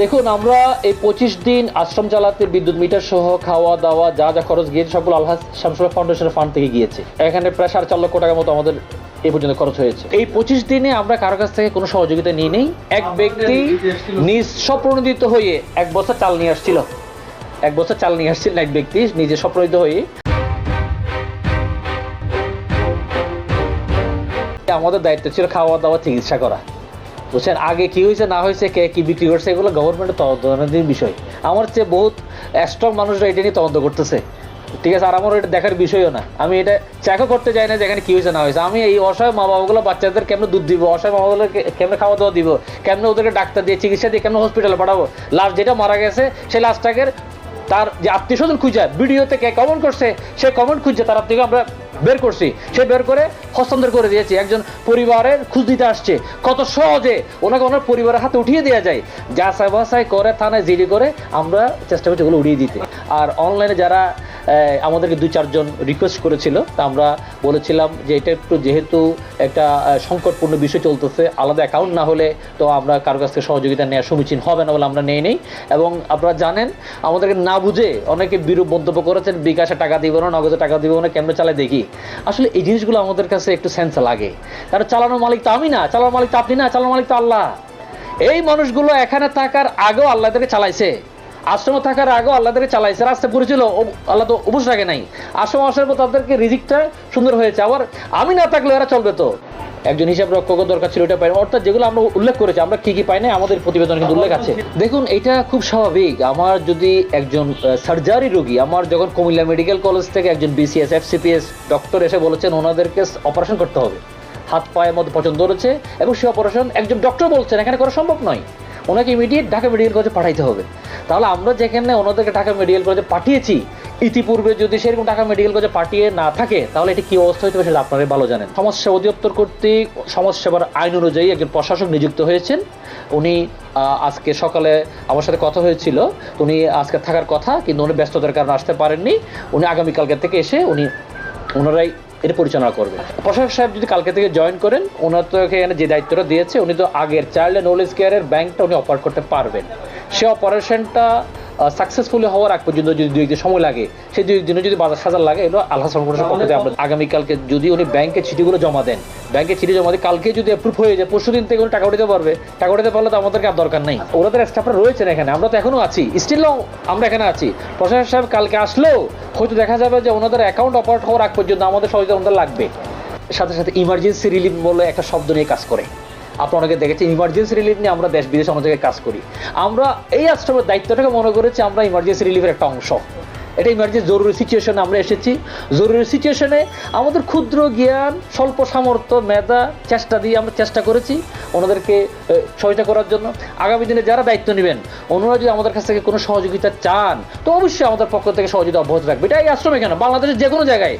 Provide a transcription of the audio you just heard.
দেখুন আমরা এই পঁচিশ দিন আশ্রম চালাতে বিদ্যুৎ মিটার সহ খাওয়া দাওয়া যা যা খরচ গিয়েছে সবগুলো আলহাজ শামসুল ফাউন্ডেশনের ফান্ড থেকে গিয়েছে। এখানে প্রায় সাড়ে চার লক্ষ টাকার মতো আমাদের এই পর্যন্ত খরচ হয়েছে। এই পঁচিশ দিনে আমরা কারও কাছ থেকে কোনো সহযোগিতা নিয়ে নেই। এক ব্যক্তি নিজ স্বপ্রণোদিত হয়ে এক বছর চাল নিয়ে আসছিল। এক বছর চাল নিয়ে আসছিলেন এক ব্যক্তি নিজে স্বপ্রণোদিত হয়ে। আমাদের দায়িত্ব ছিল খাওয়া দাওয়া চিকিৎসা করা। বুঝছেন? আগে কি হয়েছে, না হয়েছে, কে কি বিক্রি করছে, এগুলো গভর্নমেন্টের তদন্তের বিষয়। আমার চেয়ে বহুত স্ট্রং মানুষরা এটা নিয়ে তদন্ত করতেছে। ঠিক আছে, আর আমার এটা দেখার বিষয়ও না। আমি এটা চেকও করতে যাই না যে এখানে কি হয়েছে, না হয়েছে। আমি এই অসহায় মা বাবাগুলো বাচ্চাদের কেমন দুধ দিব, অসহায় মা বাবাগুলো কেমন খাওয়া দাওয়া দিব, কেমন ওদেরকে ডাক্তার দিয়ে চিকিৎসা দিয়ে কেমন হসপিটালে পাঠাবো? লাস্ট যেটা মারা গেছে, সেই লাস্টটাকে তার যে আত্মীয় স্বজন খুঁজে, ভিডিওতে কে কমেন্ট করছে, সে কমেন্ট খুঁজছে, তার থেকে আমরা বের করছি। সে বের করে হস্তান্তর করে দিয়েছি। একজন পরিবারের খুঁজ দিতে আসছে। কত সহজে ওনাকে ওনার পরিবারের হাতে উঠিয়ে দেওয়া যায়। যা সাই করে থানায় জিডি করে আমরা চেষ্টা করছি ওগুলো উড়িয়ে দিতে। আর অনলাইনে যারা আমাদেরকে দুই চারজন রিকোয়েস্ট করেছিল। তা আমরা বলেছিলাম যে এটা একটু যেহেতু একটা সংকটপূর্ণ বিষয় চলতেছে, আলাদা অ্যাকাউন্ট না হলে তো আমরা কারও কাছ থেকে সহযোগিতা নেওয়া সমীচীন হবে না বলে আমরা নেই নেই। এবং আপনারা জানেন, আমাদেরকে না বুঝে অনেকে বিরূপ মন্তব্য করেছেন, বিকাশে টাকা দিব না, নগদে টাকা দিব না, কেমনে চালায় দেখি? আসলে এই জিনিসগুলো আমাদের কাছে একটু সেন্স লাগে। কারণ চালানোর মালিক তো আমি না, চালানোর মালিক তো আপনি না, চালানোর মালিক তো আল্লাহ। এই মানুষগুলো এখানে থাকার আগেও আল্লাহ থেকে চালাইছে। আশ্রমে থাকার আগেও আল্লাহ থেকে চালাইছে রাস্তা ও- আল্লাহ তো উপোস রাখে নাই। আশ্রম আসার পর তাদেরকে রিজিকটা সুন্দর হয়েছে। আবার আমি না থাকলে এরা চলবে তো? একজন হিসাব রক্ষকের দরকার ছিল, এটা পাই অর্থাৎ যেগুলো আমরা উল্লেখ করেছি, আমরা কি কি পাই না আমাদের প্রতিবেদনে কিন্তু উল্লেখ আছে। দেখুন, এটা খুব স্বাভাবিক। আমার যদি একজন সার্জারি রোগী, আমার যখন কুমিল্লা মেডিকেল কলেজ থেকে একজন বিসিএস এফসিপিএস ডক্টর এসে বলেছেন, ওনাদেরকে অপারেশন করতে হবে। হাত, পায়ের মধ্যে পছন্দ রয়েছে এবং সে অপারেশন একজন ডক্টর বলছেন, এখানে করা সম্ভব নয়। ওনাকে ইমিডিয়েট ঢাকা মেডিকেল কলেজে পাঠাইতে হবে। তাহলে আমরা যেখানে ওনাদেরকে ঢাকা মেডিকেল কলেজে পাঠিয়েছি, ইতিপূর্বে যদি সেরকম ঢাকা মেডিকেল কলেজে পাঠিয়ে না থাকে, তাহলে এটি কি অবস্থা হতে পারে সেটা আপনারাই ভালো জানেন। সমাজসেবা অধিদপ্তর কর্তৃক সমাজসেবার আইন অনুযায়ী একজন প্রশাসক নিযুক্ত হয়েছেন। উনি আজকে সকালে আমার সাথে কথা হয়েছিল। উনি আজকে থাকার কথা, কিন্তু উনি ব্যস্ততার কারণে আসতে পারেননি। উনি আগামীকালকে থেকে এসে উনি, ওনারাই এটা পরিচালনা করবে। প্রশাসক সাহেব যদি কালকে থেকে জয়েন করেন, ওনার তো এখানে যে দায়িত্বটা দিয়েছে, উনি তো আগের চাইল্ড নলেজ কেয়ারের ব্যাংকটা উনি অপারেট করতে পারবেন। সে অপারেশনটা সাকসেসফুলি হওয়ার আগ পর্যন্ত যদি দুই একদিন সময় লাগে সেই দুই একদিনে যদি বাজার সাজার লাগে এগুলো আল্লাহ সংগঠনের পক্ষ থেকে আমরা আগামীকালকে যদি উনি ব্যাংকে চিঠিগুলো জমা দেন ব্যাংকে চিঠি জমা দিয়ে কালকে যদি অ্যাপ্রুভ হয়ে যায় পরশু দিন থেকে উনি টাকা উঠাতে পারবে। টাকা উঠাতে পারলে তো আমাদেরকে আর দরকার নেই। ওনাদের স্টাফরা রয়েছেন এখানে আমরা তো এখনও আছি। স্টিলও আমরা এখানে আছি। প্রশাসক সাহেব কালকে আসলেও হয়তো দেখা যাবে যে ওনাদের অ্যাকাউন্ট অপারেট হওয়ার আগ পর্যন্ত আমাদের সহযোগিতা ওনাদের লাগবে। সাথে সাথে ইমার্জেন্সি রিলিফ বলে একটা শব্দ নিয়ে কাজ করে। আপনারা দেখেছেন ইমার্জেন্সি রিলিফ নিয়ে আমরা দেশ বিদেশে অনেক কাজ করি। আমরা এই আশ্রমের দায়িত্বটাকে মনে করেছি আমরা ইমার্জেন্সি রিলিফের একটা অংশ। এটা ইমার্জেন্সি জরুরি সিচুয়েশনে আমরা এসেছি। জরুরি সিচুয়েশনে আমাদের ক্ষুদ্র জ্ঞান, স্বল্প সামর্থ্য, মেধা, চেষ্টা দিয়ে আমরা চেষ্টা করেছি ওনাদেরকে সহায়তা করার জন্য। আগামী দিনে যারা দায়িত্ব নেবেন, ওনারা যদি আমাদের কাছ থেকে কোনো সহযোগিতা চান, তো অবশ্যই আমাদের পক্ষ থেকে সহযোগিতা অব্যাহত রাখবে। এটা এই আশ্রমে কেন বাংলাদেশের যে কোনো জায়গায়।